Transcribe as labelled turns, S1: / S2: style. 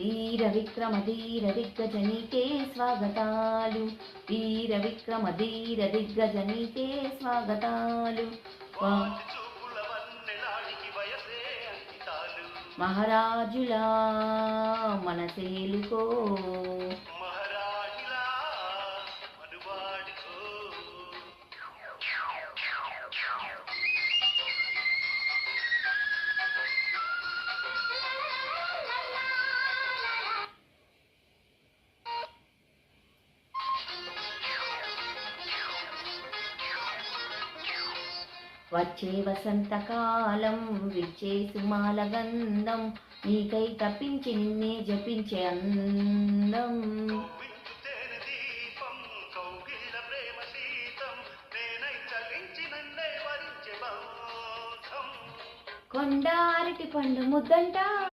S1: వీర విక్రమ ధీర దిగ్గజనికే స్వాగతాలు. వీర విక్రమ ధీర దిగ్గజనికే స్వాగతాలు మహారాజులా మనసేలుకో. వచ్చే వసంతకాలం విచ్చే సుమాల గంధం నీకై తప్పించి నిన్నే జపించే అందం. కొండారటి పండు ముద్దంట.